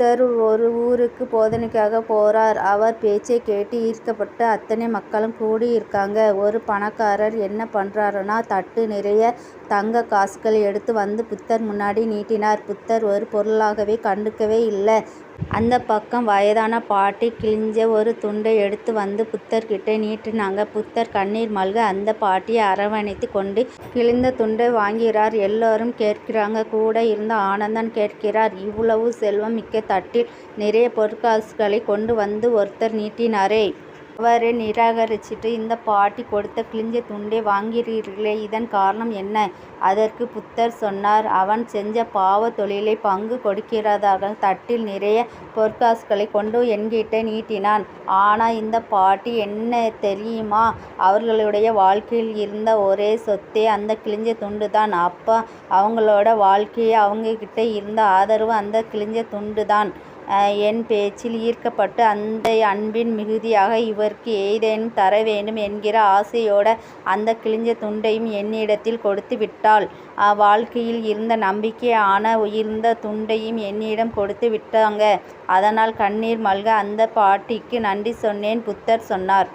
புத்தர் ஒரு ஊருக்கு போதனைக்காக போறார். அவர் பேச்சைக் கேட்டு ஈர்க்கப்பட்டு அத்தனை மக்களும் கூடி இருக்காங்க. ஒரு பணக்காரர் என்ன பண்றாருன்னா தட்டு நிறைய தங்கக் காசுகளை எடுத்து வந்து புத்தர் முன்னாடி நீட்டினார். புத்தர் ஒரு பொருளாகவே கண்டுக்கவே இல்ல. அந்தப் பக்கம் வயதான பாட்டி கிழிஞ்ச ஒரு துண்டை எடுத்து வந்து புத்தர்கிட்ட நீட்டினாங்க. புத்தர் கண்ணீர் மல்க அந்தப் பாட்டியை அரவணைத்துக் கொண்டு கிழிந்த துண்டை வாங்கிறார் எல்லாரும் கேட்கிறாங்க. கூட இருந்த ஆனந்தன் கேட்கிறார். இவ்வளவு செல்வம் மிக்க தட்டில் நிறைய பொற்காசுகளைக் கொண்டு வந்து ஒருத்தர் நீட்டினாரே. அவரை நிராகரிச்சிட்டு இந்த பாட்டி கொடுத்த கிழிஞ்ச துண்டை வாங்கிறீர்களே இதன் காரணம் என்ன? அதற்கு புத்தர் சொன்னார் அவன் செஞ்ச பாவ தொழிலை பங்கு கொடுக்கிறதாக தட்டில் நிறைய பொற்காசுகளை கொண்டு என்கிட்ட நீட்டினான். ஆனால் இந்த பாட்டி என்ன தெரியுமா அவர்களுடைய வாழ்க்கையில் இருந்த ஒரே சொத்தே அந்த கிழிஞ்ச துண்டு தான் அப்போ அவங்களோட வாழ்க்கையே அவங்கக்கிட்ட இருந்த ஆதரவு அந்த கிழிஞ்ச துண்டு தான் என் பேச்சில் ஈர்க்கப்பட்டு அந்த அன்பின் மிகுதியாக இவருக்கு ஏதேனும் தர வேண்டும் என்கிற ஆசையோட அந்த கிழிஞ்ச துண்டையும் என்னிடத்தில் கொடுத்து விட்டாள். வாழ்க்கையில் இருந்த நம்பிக்கையான உயிர்ந்த துண்டையும் என்னிடம் கொடுத்து விட்டாங்க. அதனால் கண்ணீர் மல்க அந்த பாட்டிக்கு நன்றி சொன்னேன் புத்தர் சொன்னார்.